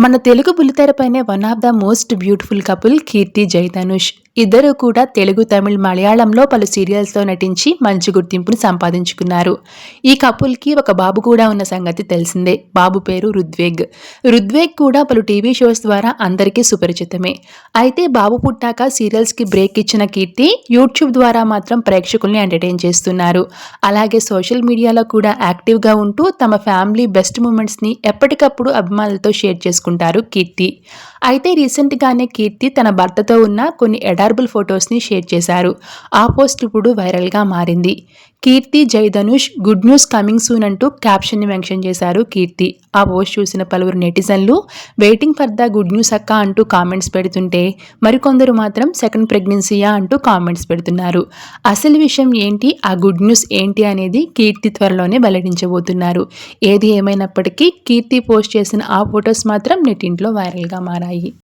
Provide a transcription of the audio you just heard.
మన Telugu బుల్లితెరపైనే one of the most beautiful couple Keerthi Jaidhanush ఇద్దరూ కూడా తెలుగు తమిళ్ మలయాళంలో పలు సీరియల్స్లో నటించి మంచి గుర్తింపును సంపాదించుకున్నారు. ఈ కపుల్కి ఒక బాబు కూడా ఉన్న సంగతి తెలిసిందే. బాబు పేరు రుద్వేగ్ రుద్వేగ్ కూడా పలు టీవీ షోస్ ద్వారా అందరికీ సుపరిచితమే. అయితే బాబు పుట్టాక సీరియల్స్కి బ్రేక్ ఇచ్చిన కీర్తి యూట్యూబ్ ద్వారా మాత్రం ప్రేక్షకుల్ని ఎంటర్టైన్ చేస్తున్నారు. అలాగే సోషల్ మీడియాలో కూడా యాక్టివ్గా ఉంటూ తమ ఫ్యామిలీ బెస్ట్ మూమెంట్స్ని ఎప్పటికప్పుడు అభిమానులతో షేర్ చేసుకుంటారు కీర్తి. అయితే రీసెంట్గానే కీర్తి తన భర్తతో ఉన్న కొన్ని ఎడ అడార్బుల్ ఫొటోస్ని షేర్ చేశారు. ఆ పోస్ట్ ఇప్పుడు వైరల్గా మారింది. Keerthi Jaidhanush good news coming soon అంటూ క్యాప్షన్ని మెన్షన్ చేశారు కీర్తి. ఆ పోస్ట్ చూసిన పలువురు నెటిజన్లు waiting for the good news అక్క అంటూ కామెంట్స్ పెడుతుంటే మరికొందరు మాత్రం సెకండ్ ప్రెగ్నెన్సీయా అంటూ కామెంట్స్ పెడుతున్నారు. అసలు విషయం ఏంటి? ఆ గుడ్ న్యూస్ ఏంటి అనేది కీర్తి త్వరలోనే వెల్లడించబోతున్నారు. ఏది ఏమైనప్పటికీ కీర్తి పోస్ట్ చేసిన ఆ ఫొటోస్ మాత్రం నెట్టింట్లో వైరల్గా మారాయి.